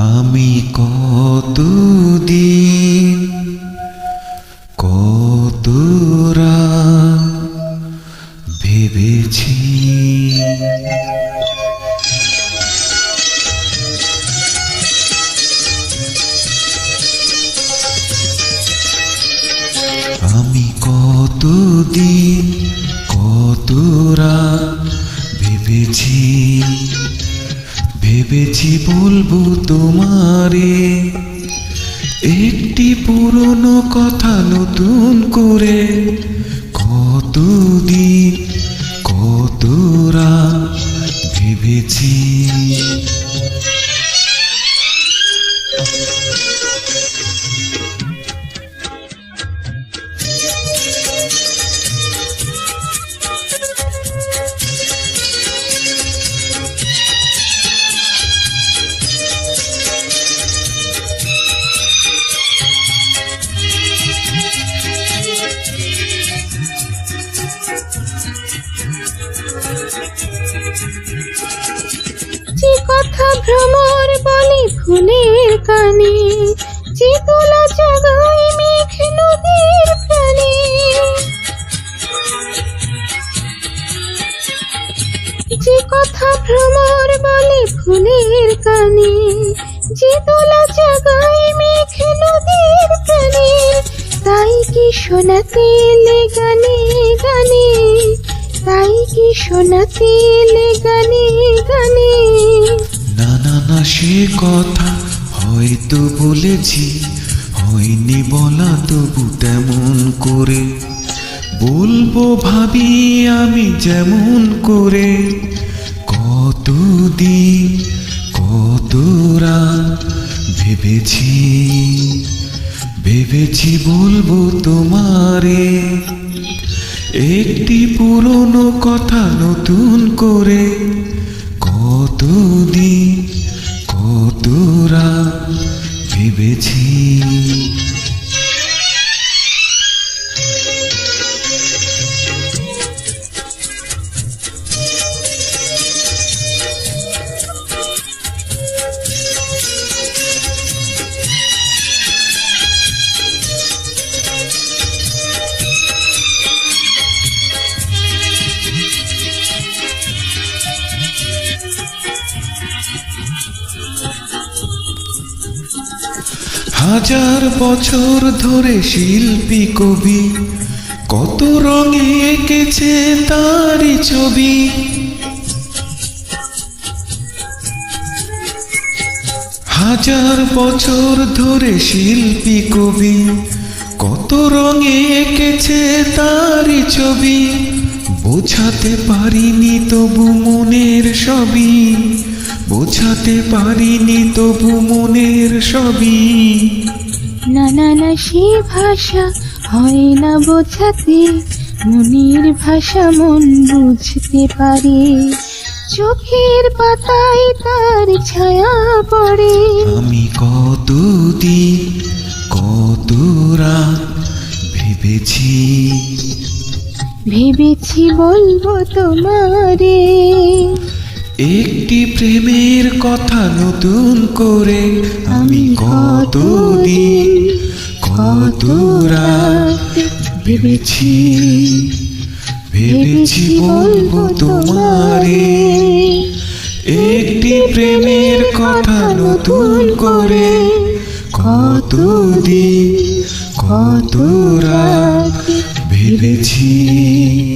আমি কতদিন কতরা ভেবেছি? আমি কতদিন কতরা ভেবেছি? ভেবেছি বলব তোমারে। একটি পুরনো কথা নতুন করে কতদিন কত রাত ভেবেছি যে কথা ভ্রমর বলে ফুলের কানে, যে তোলা জাগায় মেঘ নদীর প্রাণে। যে কথা ভ্রমর বলে ফুলের কানে, যে তোলা জাগায় মেঘ নদীর প্রাণে, তাই কি শোনাতে গানে গানে? শোনাতে এলে গানে গানে। না না না, সে কথা হয়তো বলেছি, হয়নি বলা তবু তেমন করে। বলব ভাবি আমি যেমন করে, কতদিন কতরা ভেবেছি ভেবেছি বলব তোমারে। একটি পুরনো কথা নতুন করে হাজার বছর ধরে শিল্পী কবি, কত রঙে এঁকেছে তারই ছবি। হাজার বছর ধরে শিল্পী কবি, কত রঙে এঁকেছে তারই ছবি। বোঝাতে পারিনি তবু মনের সবই। বোঝাতে পারিনি তবু মনের সবই। না না না সে ভাষা হয় না বোঝাতে মনের ভাষা মন বুঝতে পারে। চোখের পাতায় তার ছায়া পড়ে। আমি কতদিন কত রাত ভেবেছি। ভেবেছি বলব তোমারে। একটি প্রেমের কথা নতুন করে আমি কতদিন কত রাত ভেবেছি ভেবেছি বলব তোমারে একটি প্রেমের কথা নতুন করে কতদিন কত রাত ভেবেছি।